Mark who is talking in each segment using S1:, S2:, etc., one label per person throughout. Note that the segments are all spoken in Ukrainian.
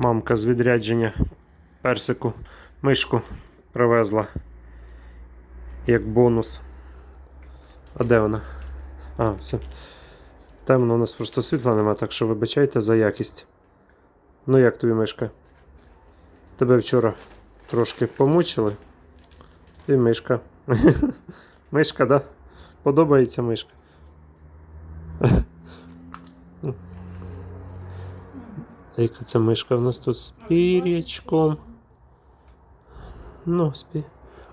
S1: Мамка з відрядження персику мишку привезла як бонус. А де вона? А, все. Темно, у нас просто світла нема, так що вибачайте за якість. Ну як тобі мишка? Тебе вчора трошки помучили. І мишка. Мишка, да? Подобається мишка. Яка це мишка в нас тут з пір'ячком. Ну, спі.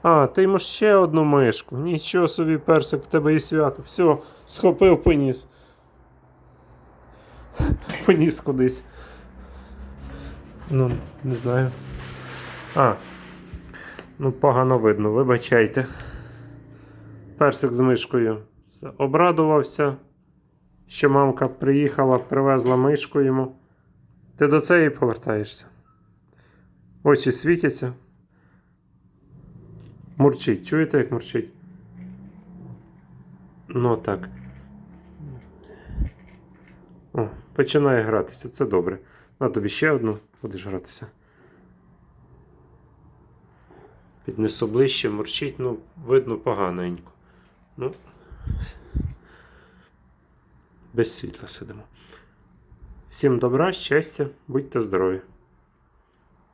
S1: А, ти йому ще одну мишку. Нічого собі, персик, в тебе і свято. Все, схопив, поніс. Поніс кудись. Ну, не знаю. А. Ну, погано видно, вибачайте. Персик з мишкою Все, обрадувався, що мамка приїхала, привезла мишку йому. Ти до цієї повертаєшся. Очі світяться. Мурчить. Чуєте, як мурчить? Ну так. О, починає гратися, це добре. На тобі ще одну будеш гратися. Піднесу ближче, мурчить, ну, видно поганенько. Ну, без світла сидимо. Всім добра, щастя, будьте здорові!